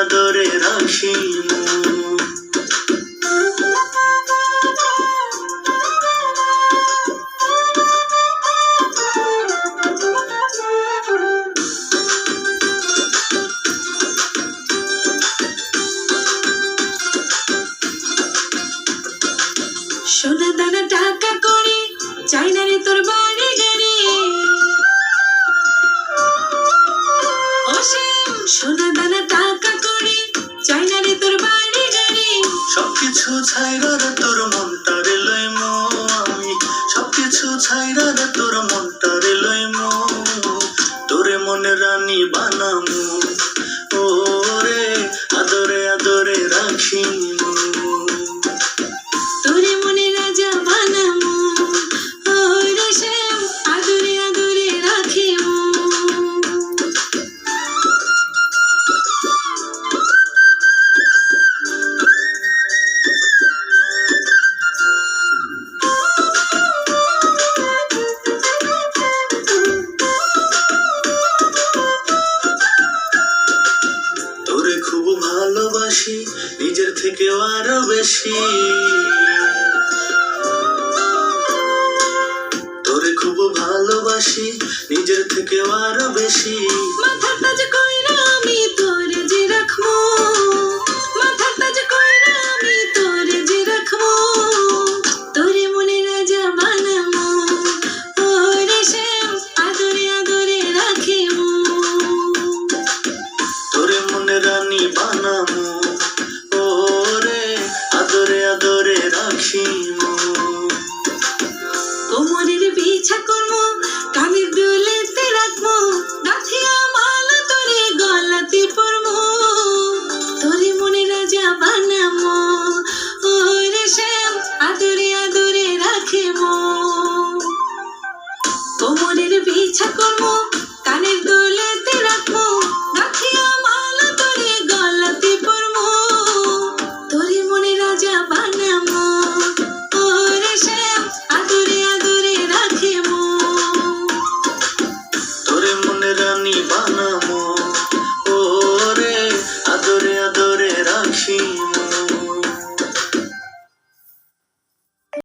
আদরে রাশি সোনা দানা টাকা করে চাইনারে তোর বাড়ি গেলে কিছু ছাইরা রে তোর মনটারে লই মো আমি। সবকিছু ছাইরা রে তোর মনটারে লই মো তোরে মনে রানী বানামু। ও রে আদরে আদরে রাখিনি থেকেও আরও বেশি। তোরে খুব ভালোবাসি নিজের থেকেও আরও বেশি। কইরা যে রাখব কইরা আমি যে রাখব তোরে রাজা তোরে রানী বানামো 寂寞。